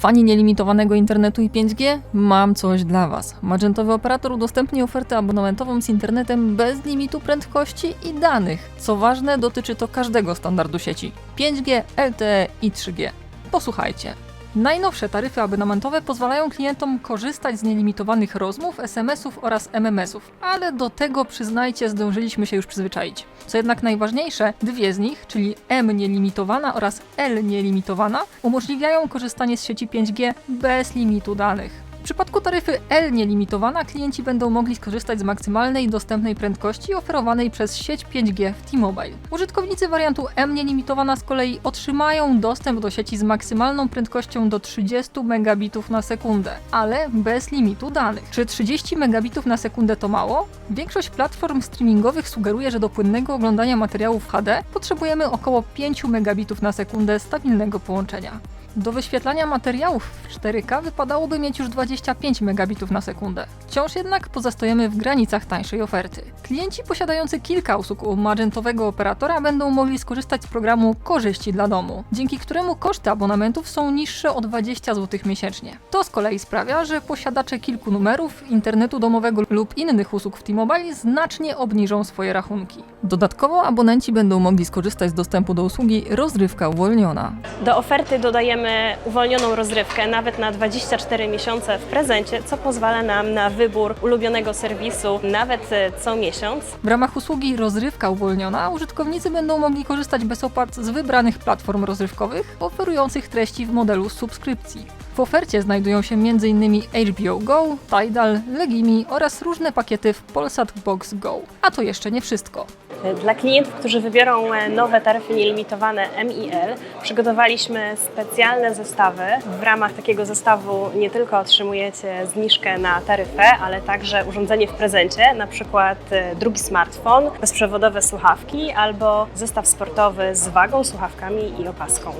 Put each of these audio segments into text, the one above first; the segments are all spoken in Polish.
Fani nielimitowanego internetu i 5G? Mam coś dla Was. Magentowy operator udostępni ofertę abonamentową z internetem bez limitu prędkości i danych. Co ważne, dotyczy to każdego standardu sieci 5G, LTE i 3G. Posłuchajcie. Najnowsze taryfy abonamentowe pozwalają klientom korzystać z nielimitowanych rozmów, SMS-ów oraz MMS-ów, ale do tego przyznajcie, zdążyliśmy się już przyzwyczaić. Co jednak najważniejsze, dwie z nich, czyli M nielimitowana oraz L nielimitowana, umożliwiają korzystanie z sieci 5G bez limitu danych. Przypadku taryfy L nielimitowana klienci będą mogli skorzystać z maksymalnej dostępnej prędkości oferowanej przez sieć 5G w T-Mobile. Użytkownicy wariantu M nielimitowana z kolei otrzymają dostęp do sieci z maksymalną prędkością do 30 megabitów na sekundę, ale bez limitu danych. Czy 30 megabitów na sekundę to mało? Większość platform streamingowych sugeruje, że do płynnego oglądania materiałów HD potrzebujemy około 5 megabitów na sekundę stabilnego połączenia. Do wyświetlania materiałów w 4K wypadałoby mieć już 25 megabitów na sekundę. Wciąż jednak pozostajemy w granicach tańszej oferty. Klienci posiadający kilka usług u magentowego operatora będą mogli skorzystać z programu Korzyści dla domu, dzięki któremu koszty abonamentów są niższe o 20 zł miesięcznie. To z kolei sprawia, że posiadacze kilku numerów, internetu domowego lub innych usług w T-Mobile znacznie obniżą swoje rachunki. Dodatkowo abonenci będą mogli skorzystać z dostępu do usługi rozrywka uwolniona. Do oferty dodajemy uwolnioną rozrywkę nawet na 24 miesiące w prezencie, co pozwala nam na wybór ulubionego serwisu nawet e, co miesiąc. W ramach usługi rozrywka uwolniona użytkownicy będą mogli korzystać bez opłat z wybranych platform rozrywkowych oferujących treści w modelu subskrypcji. W ofercie znajdują się m.in. HBO Go, Tidal, Legimi oraz różne pakiety w Polsat Box Go. A to jeszcze nie wszystko. Dla klientów, którzy wybiorą e, nowe taryfy nielimitowane MIL, przygotowaliśmy specjalne zestawy. W ramach takiego zestawu nie tylko otrzymujecie zniżkę na taryfę, ale także urządzenie w prezencie, na przykład e, drugi smartfon, bezprzewodowe słuchawki albo zestaw sportowy z wagą, słuchawkami i opaską.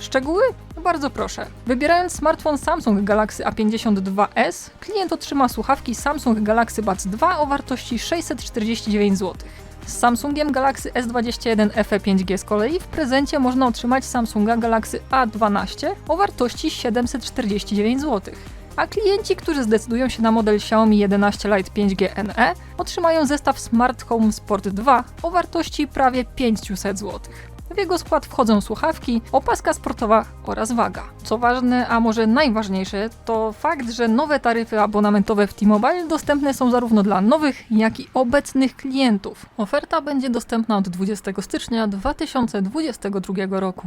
Szczegóły? Bardzo proszę. Wybierając smartfon Samsung Galaxy A52s, klient otrzyma słuchawki Samsung Galaxy Buds 2 o wartości 649 zł. Z Samsungiem Galaxy S21 FE 5G z kolei w prezencie można otrzymać Samsunga Galaxy A12 o wartości 749 zł. A klienci, którzy zdecydują się na model Xiaomi 11 Lite 5G NE, otrzymają zestaw Smart Home Sport 2 o wartości prawie 500 zł. W jego skład wchodzą słuchawki, opaska sportowa oraz waga. Co ważne, a może najważniejsze, to fakt, że nowe taryfy abonamentowe w T-Mobile dostępne są zarówno dla nowych, jak i obecnych klientów. Oferta będzie dostępna od 20 stycznia 2022 roku.